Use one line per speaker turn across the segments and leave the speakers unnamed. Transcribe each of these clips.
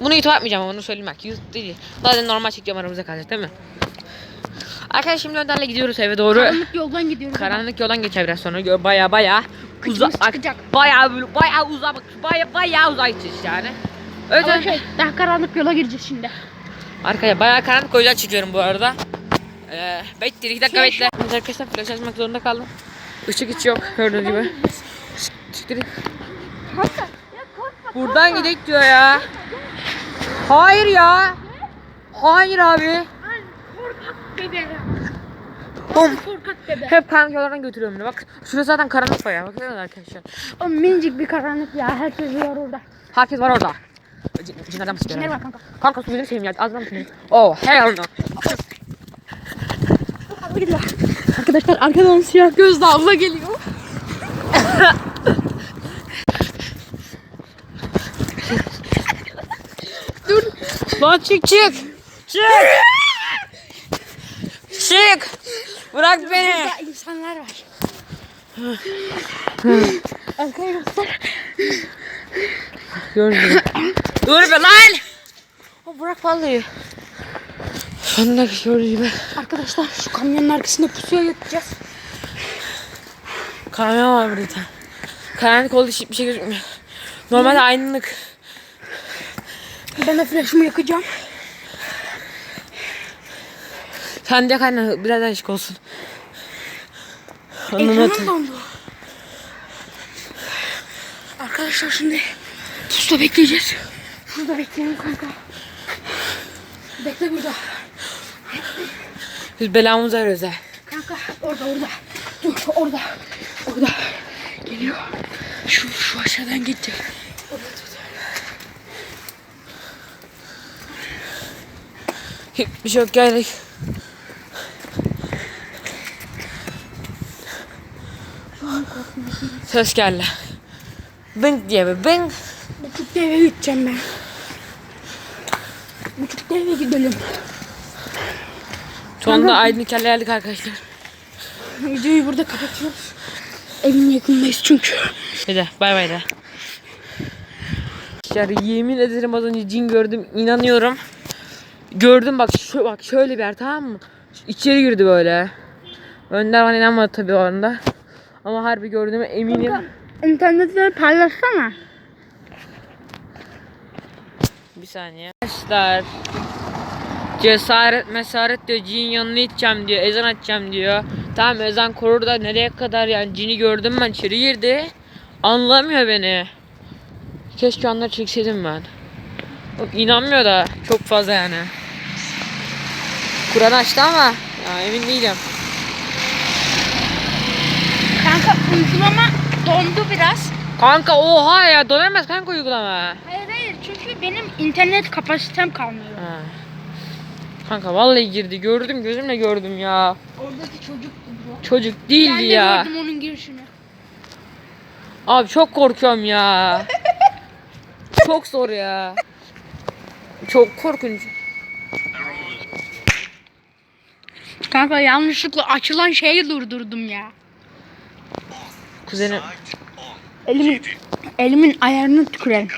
Bunu YouTube atmayacağım ama onu söyleyeyim bak. YouTube değil. Zaten normal çekiyorum aramızda kalacak değil mi? Arkadaşlar şimdi Önder'le gidiyoruz eve doğru.
Karanlık yoldan gidiyoruz.
Karanlık yoldan geçer biraz sonra. Baya baya uzak.
çıkacak.
Baya baya uzak. Baya baya uzak gideceğiz yani. Öyle
Ama şey, daha karanlık yola gireceğiz şimdi.
Arkaya bayağı karanlık o yüzden çekiyorum bu arada. Ee, bekle iki dakika
Şey,
bekle. Arkadaşlar flash açmak zorunda kaldım. Işık hiç yok gördüğünüz gibi.
Ya korkma.
Buradan gidelim diyor ya. Hayır ya. Hayır abi.
Korkak bebe.
Oğlum,
Korkak bebe.
hep karanlık yollardan götürüyorum beni. Bak şurası zaten karanlık bayağı. Bakın arkadaşlar.
O minicik bir karanlık ya. Herkes var orada.
Herkes var orada. Cinlerden
Kimler
çıkıyor?
var kanka?
Kanka su gözünü seveyim ya. Ağzından mı Oh hell no.
Arkadaşlar arkadan siyah gözlü abla geliyor.
Lan çık çık. Çık. çık. Bırak beni.
Burada insanlar var. Arkadaşlar.
Gördüm. Dur be lan. O bırak vallahi. Sonunda gördüğü gibi.
Arkadaşlar şu kamyonun arkasında pusuya yatacağız.
Kamyon var burada. Karanlık olduğu için bir şey gözükmüyor. Normalde aydınlık.
Ben de flaşımı yakacağım.
Sen de kaynağı birazdan ışık olsun.
Ekranım dondu. Arkadaşlar şimdi pusta bekleyeceğiz. Şurada bekleyelim kanka. Bekle burada.
Biz belamızı arıyoruz ha.
Kanka orada orada. Dur orada. Orada. Geliyor. Şu şu aşağıdan gidecek.
Hiçbir şey yok geldik. Ses geldi. Bing diye bir bing.
Buçukta eve gideceğim ben. Buçukta eve gidelim.
Sonunda aydınlık yerle geldik arkadaşlar.
Videoyu burada kapatıyoruz. Evin yakındayız çünkü.
Bir de bay bay de. Arkadaşlar yemin ederim az önce cin gördüm inanıyorum. Gördüm bak şu bak şöyle bir yer tamam mı? İçeri girdi böyle. Önder bana inanmadı tabii o anda. Ama harbi gördüğüme eminim.
İnternette paylaşsana.
Bir saniye. Arkadaşlar cesaret mesaret diyor cin yanına gideceğim diyor ezan açacağım diyor. Tamam ezan korur da nereye kadar yani cini gördüm ben içeri girdi. Anlamıyor beni. Keşke onları çekseydim ben. İnanmıyor da çok fazla yani. Kur'an açtı ama ya emin değilim.
Kanka uygulama dondu biraz.
Kanka oha ya dönemez kanka uygulama.
Hayır hayır çünkü benim internet kapasitem kalmıyor.
Ha. Kanka vallahi girdi gördüm gözümle gördüm ya.
Oradaki çocuktu bu.
Çocuk değildi
Ben de
ya.
gördüm onun girişini.
Abi çok korkuyorum ya. çok zor ya. Çok korkunç.
Kanka yanlışlıkla açılan şeyi durdurdum ya.
Kuzenim.
Elimin elimin ayarını tükürelim.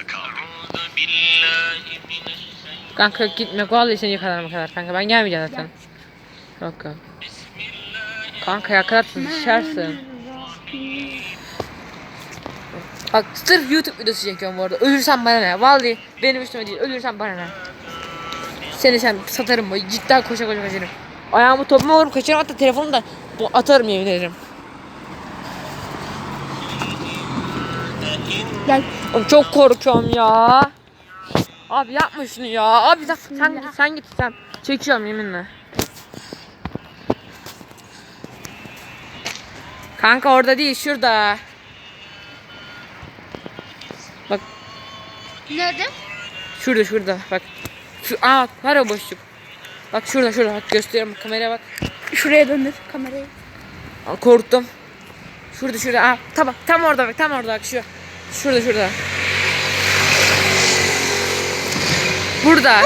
Kanka gitme vallahi seni yakalarım kadar kanka ben gelmeyeceğim zaten. Yok yok. Kanka yakalarsın düşersin. Bak sırf YouTube videosu çekiyorum bu arada. Ölürsem bana ne? Vallahi benim üstüme değil. Ölürsem bana ne? Seni sen satarım bu. Cidden koşa koşa kaçırırım. Ayağımı topuma vurup kaçırırım hatta telefonu da atarım yemin ederim.
Gel.
Oğlum çok korkuyorum ya. Abi yapma şunu ya. Abi sen, sen sen git sen. Çekiyorum yeminle. Kanka orada değil şurada. Bak
Nerede?
şurada şurada bak. Şu aa var o boşluk. Bak şurada şurada bak gösteriyorum kameraya bak.
Şuraya döndür kamerayı.
Aa, korktum. Şurada şurada aa tamam tam orada bak tam orada bak şu. Şurada şurada. Burada.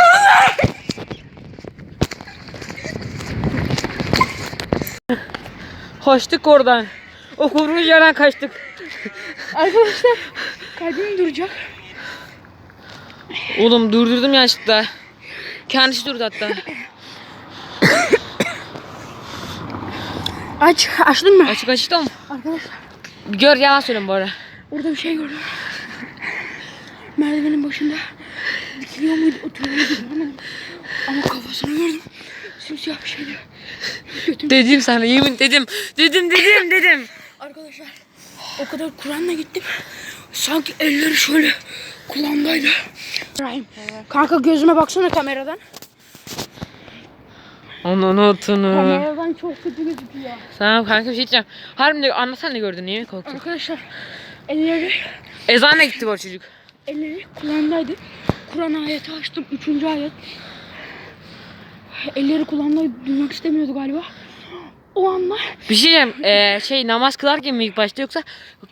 Kaçtık oradan. O kurmuş yerden kaçtık.
Arkadaşlar kalbim duracak.
Oğlum durdurdum yanlışlıkla. Kendisi durdu hatta.
Aç. Açtın mı?
Açık mı?
Arkadaşlar
Gör yalan söylüyorum bu ara.
orada bir şey gördüm. Merdivenin başında dikiliyor muydu, oturuyor muydu bilmiyorum. Ama kafasını gördüm. Simsiyah bir şeydi. Götüm.
Dedim sana yemin dedim. Dedim dedim dedim.
Arkadaşlar o kadar Kur'an'la gittim. Sanki elleri şöyle kulağımdaydı. Kanka gözüme baksana kameradan.
Onun notunu.
Kameradan çok kötü gözüküyor.
Sana kanka bir şey diyeceğim. Harbiden anlatsana ne gördün niye korktun?
Arkadaşlar elleri
Ezanla gitti bu çocuk.
elleri kulağımdaydı. Kur'an ayeti açtım. Üçüncü ayet. Elleri kulağımdaydı. Duymak istemiyordu galiba. O anda
Bir şey diyeceğim. Ee, şey namaz kılarken mi ilk başta yoksa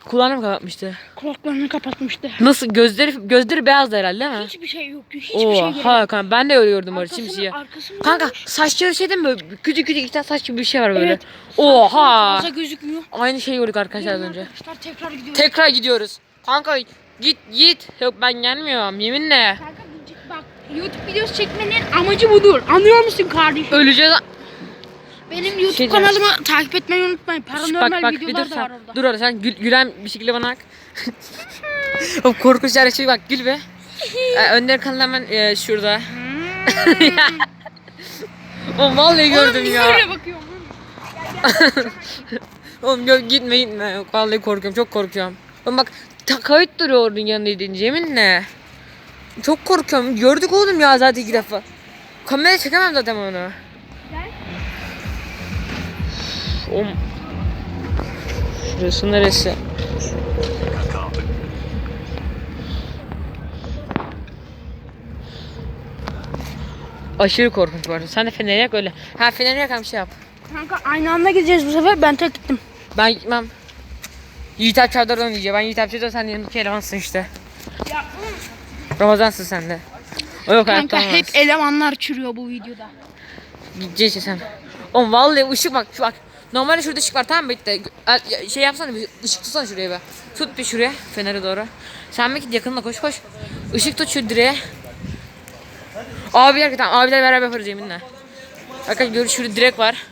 kulağını mı kapatmıştı?
kulaklarını kapatmıştı.
Nasıl gözleri gözleri beyazdı herhalde değil mi?
Hiçbir şey yoktu. Hiçbir şey
Oha
göremiyorum.
kanka ben de öyle gördüm böyle
Arkasını-
simsiyah. Kanka saçları şey değil mi? Böyle Küçük küçük iki tane saç gibi bir şey var böyle.
Evet.
Oha.
Fazla gözükmüyor.
Aynı şeyi gördük arkadaşlar az önce.
Arkadaşlar tekrar gidiyoruz.
Tekrar gidiyoruz. Kanka git git. Yok ben gelmiyorum yeminle.
Kanka bak YouTube videosu çekmenin amacı budur. Anlıyor musun kardeşim?
Öleceğiz.
Benim YouTube
Şey
kanalımı takip etmeyi unutmayın. Paranormal
bak bak bir
videolar
dur
da var orada.
Dur orada sen gül, gülen bir şekilde bana bak. o korkunç her şey bak gül be. ee, Önder kanalı hemen e, şurada. Oğlum vallahi gördüm
Oğlum,
ya.
öyle bakıyorum?
Oğlum gitme gitme. Vallahi korkuyorum çok korkuyorum. Oğlum bak kayıt duruyor orada yanında edince yeminle. Çok korkuyorum. Gördük oğlum ya zaten iki defa. Kamera çekemem zaten onu. Oğlum. Şurası neresi? Aşırı korkunç bu arada. Sen de feneri yak öyle. Ha feneri yak bir şey yap.
Kanka aynı anda gideceğiz bu sefer. Ben tek gittim.
Ben gitmem. Yiğit Alp Çavdar oynayacak. Ben Yiğit Alp Çavdar sen de yanındaki elemansın işte.
Ya
Ramazansın sen de. O yok
kanka
olmaz.
hep elemanlar çürüyor bu videoda.
Gideceksin sen. Oğlum vallahi ışık bak şu bak. Normalde şurada ışık var tamam mı? Bitti. Şey yapsana bir ışık tutsana şuraya be. Tut bir şuraya fenere doğru. Sen bir git yakınına koş koş. Işık tut şu direğe. Abiler tamam abiler beraber yaparız yeminle. Arkadaşlar görüş şurada direk var.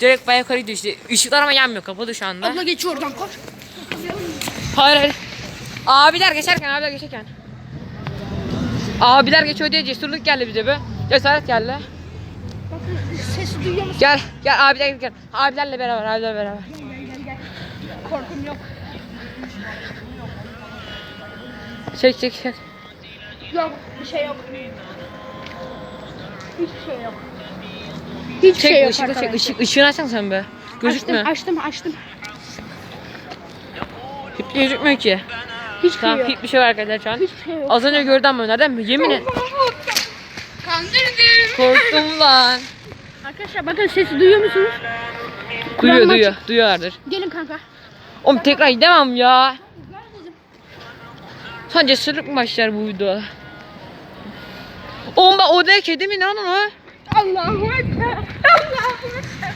Direkt bayağı yukarı gidiyor işte. Işıklar ama yanmıyor kapalı şu anda.
Abla geç oradan koş.
Hayır hayır. Abiler geçerken abiler geçerken. Abiler geçiyor diye cesurluk geldi bize be. Cesaret geldi.
Bakın sesi duyuyor musun?
Gel gel abiler gel. Abilerle beraber abilerle beraber.
Gel gel gel. Korkum yok.
Çek çek çek.
Yok bir şey yok. Hiçbir şey yok. Hiçbir
Çek
şey yok
ışığı çek ışık ışığını açsana sen be. Gözükmüyor.
Açtım açtım açtım.
Hiç gözükmüyor ki.
Hiçbir
Tamam
şey yok.
hiçbir şey var arkadaşlar şu an.
Hiçbir şey yok.
Az önce gördüm ama nereden mi? Yemin et.
Kandırdım.
Korktum lan.
Arkadaşlar bakın sesi duyuyor musunuz?
Duyuyor
Kulağım
duyuyor.
açık.
Duyuyorlardır.
Gelin kanka.
Oğlum tekrar gidemem ya. Sen cesurluk mu başlar bu video? Oğlum bak odaya kedi mi lan o?
Allahu Ekber. Allahu Ekber.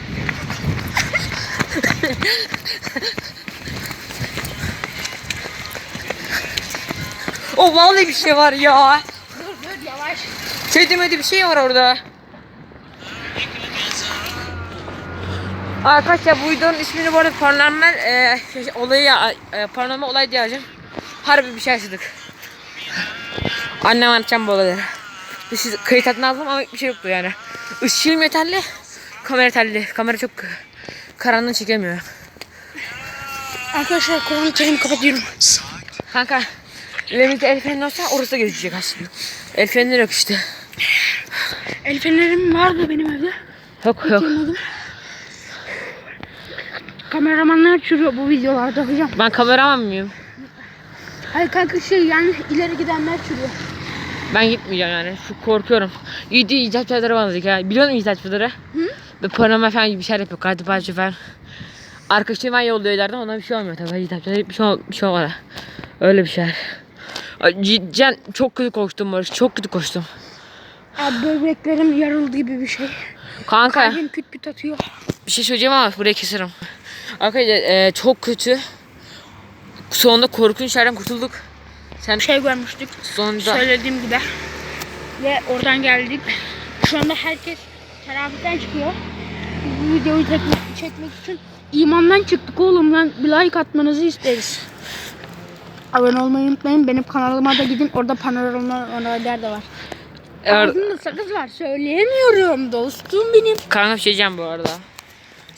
O vallahi bir şey var ya.
Dur dur yavaş.
Kedi medi bir şey var orada. Arkadaşlar bu videonun ismini bu arada paranormal e, şey, olayı ya- e, paranormal olay diye alacağım. Harbi bir şey yaşadık. Annem anlatacağım bu olayları. Biz kayıt altına aldım ama bir şey yoktu yani. Işığım yeterli, kamera yeterli. Kamera çok karanlığı çekemiyor.
Arkadaşlar Kur'an-ı Kerim kapatıyorum.
Kanka elimizde el feneri olsa orası da gözükecek aslında. El feneri yok işte.
El fenerim vardı benim evde.
Yok yok.
Yılmadım. Kameramanlar çürüyor bu videolarda hocam.
Ben kameraman mıyım?
Hayır kanka şey yani ileri gidenler çürüyor.
Ben gitmeyeceğim yani. Şu korkuyorum. İyi değil icat çadırı banladık ya. Biliyor musun icat çadırı?
Hı?
Ve paranormal falan gibi bir şeyler yapıyor. Kartı parça falan. Arkadaşım ben yolluyor ileriden ona bir şey olmuyor tabii. İcat çadırı bir şey, bir şey olmadı. Öyle bir şeyler. Cidden çok kötü koştum Barış. Çok kötü koştum.
Abi böbreklerim yarıldı gibi bir şey.
Kanka
Kalbim küt küt atıyor.
bir şey söyleyeceğim ama burayı keserim. Arkadaşlar e, çok kötü. Sonunda korkunç yerden kurtulduk. Sen
şey görmüştük.
sonunda
Söylediğim gibi. Ve oradan geldik. Şu anda herkes teravihten çıkıyor. Bu videoyu çekmek, çekmek için imandan çıktık oğlum lan. Bir like atmanızı isteriz. Abone olmayı unutmayın. Benim kanalıma da gidin. Orada panoramlar olaylar da var.
Er,
Ağzımda sakız var. Söyleyemiyorum dostum benim.
kanka bir şey diyeceğim bu arada.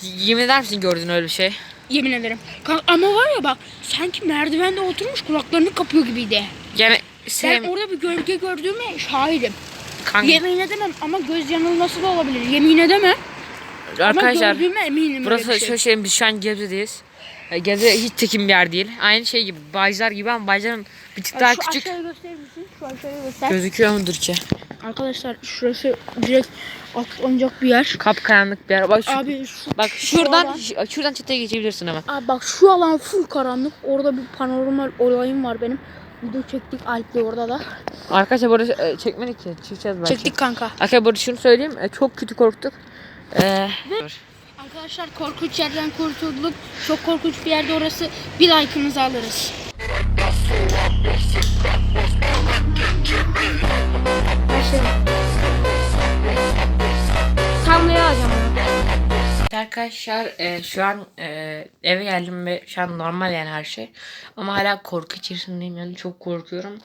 Yemin eder misin gördün öyle bir şey?
Yemin ederim. Ama var ya bak sanki merdivende oturmuş kulaklarını kapıyor gibiydi.
Yani
Ben
sen
orada bir gölge gördüğüme şahidim.
kanka
Yemin edemem ama göz yanılması da olabilir. Yemin edemem.
arkadaşlar
gördüğüme eminim öyle
burası
bir şey.
şöyle şey biz şu an Gebze'deyiz. E, Gebze hiç tekin bir yer değil. Aynı şey gibi Baycar gibi ama Baycar'ın bir tık daha
şu
küçük.
aşağıya gösterir misin? Şu aşağıya göster.
Gözüküyor mudur ki?
Arkadaşlar şurası direkt atlanacak bir yer.
Kapkaranlık bir yer. Bak şu,
Abi şu,
bak
şu
şuradan
alan-
ş- şuradan çatıya geçebilirsin hemen.
Abi bak şu alan full karanlık. Orada bir panoramal olayım var benim. Video çektik Alp'le orada da.
Arkadaşlar burada e, çekmedik ki. Çıkacağız belki.
Çektik kanka.
Arkadaşlar burada şunu söyleyeyim. e, çok kötü korktuk. E,
Arkadaşlar korkunç yerden kurtulduk. Çok korkunç bir yerde orası. Bir like'ınızı alırız. Başlayalım.
Arkadaşlar e, şu an e, eve geldim ve şu an normal yani her şey. Ama hala korku içerisindeyim yani çok korkuyorum.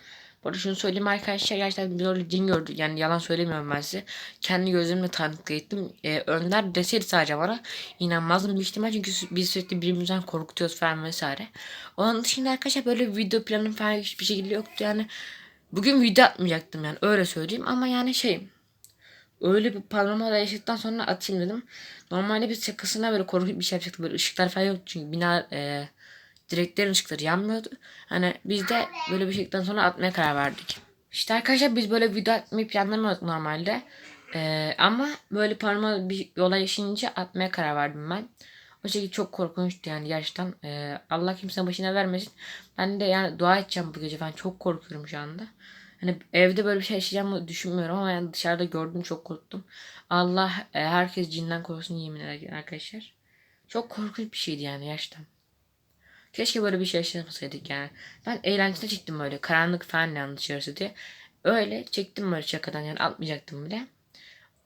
Bu arada şunu söyleyeyim arkadaşlar gerçekten bir öyle cin gördük yani yalan söylemiyorum ben size. Kendi gözlerimle tanıklık ettim. E, Önder deseydi sadece bana inanmazdım büyük ihtimal çünkü biz sürekli birbirimizden korkutuyoruz falan vesaire. Onun dışında arkadaşlar böyle video planım falan hiçbir şekilde yoktu yani. Bugün video atmayacaktım yani öyle söyleyeyim ama yani şey öyle bir panorama yaşadıktan sonra atayım dedim. Normalde biz şakasına böyle korkunç bir şey yapacaktık. Böyle ışıklar falan yok çünkü bina e, direklerin ışıkları yanmıyordu. Hani biz de böyle bir şeyden sonra atmaya karar verdik. İşte arkadaşlar biz böyle video atmayı planlamıyorduk normalde. E, ama böyle panorama bir olay yaşayınca atmaya karar verdim ben. O şekilde çok korkunçtu yani gerçekten. E, Allah kimsenin başına vermesin. Ben de yani dua edeceğim bu gece. Ben çok korkuyorum şu anda. Hani evde böyle bir şey yaşayacağımı düşünmüyorum ama yani dışarıda gördüm çok korktum. Allah e, herkes cinden korusun yemin ederim arkadaşlar. Çok korkunç bir şeydi yani gerçekten. Keşke böyle bir şey yaşamasaydık yani. Ben eğlencesine çektim böyle karanlık falan yani dışarısı diye. Öyle çektim böyle şakadan yani atmayacaktım bile.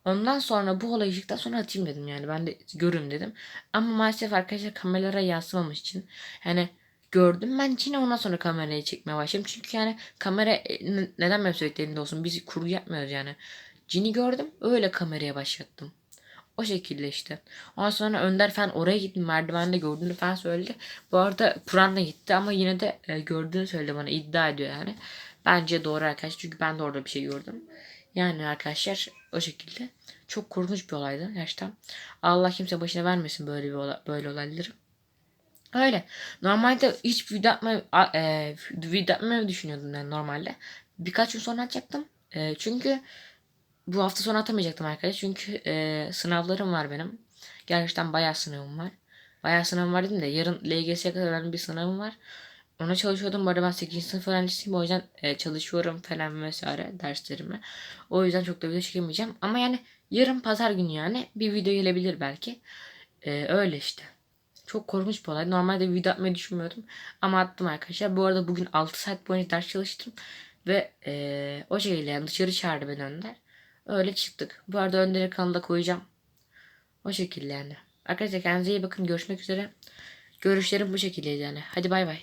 Ondan sonra bu olay çıktıktan sonra atayım dedim yani. Ben de görün dedim. Ama maalesef arkadaşlar kameralara yansımamış için. Yani gördüm ben yine ondan sonra kamerayı çekmeye başladım. Çünkü yani kamera e, neden benim sürekli elimde olsun? Biz kurgu yapmıyoruz yani. Cini gördüm öyle kameraya başlattım. O şekilde işte. Ondan sonra Önder falan oraya gittim merdivende gördüğünü falan söyledi. Bu arada Kur'an da gitti ama yine de e, gördüğünü söyledi bana iddia ediyor yani. Bence doğru arkadaşlar çünkü ben de orada bir şey gördüm. Yani arkadaşlar o şekilde. Çok korkunç bir olaydı gerçekten. Allah kimse başına vermesin böyle bir olay, böyle olayları. Öyle. Normalde hiç video atmayı, a- e, video atmayı düşünüyordum ben normalde. Birkaç gün sonra atacaktım. E, çünkü bu hafta sonu atamayacaktım arkadaşlar. Çünkü e, sınavlarım var benim. Gerçekten bayağı sınavım var. Bayağı sınavım var dedim de yarın LGS'ye kadar önemli bir sınavım var. Ona çalışıyordum. Bu arada ben 8. sınıf öğrencisiyim. O yüzden e, çalışıyorum falan vesaire derslerime. O yüzden çok da video çekemeyeceğim. Ama yani yarın pazar günü yani bir video gelebilir belki. E, öyle işte. Çok korkunç bir olay. Normalde video atmayı düşünmüyordum. Ama attım arkadaşlar. Bu arada bugün 6 saat boyunca ders çalıştım. Ve e, o şekilde yani dışarı çağırdı beni Önder. Öyle çıktık. Bu arada Önder'in kanalda koyacağım. O şekilde yani. Arkadaşlar kendinize iyi bakın. Görüşmek üzere. Görüşlerim bu şekildeydi yani. Hadi bay bay.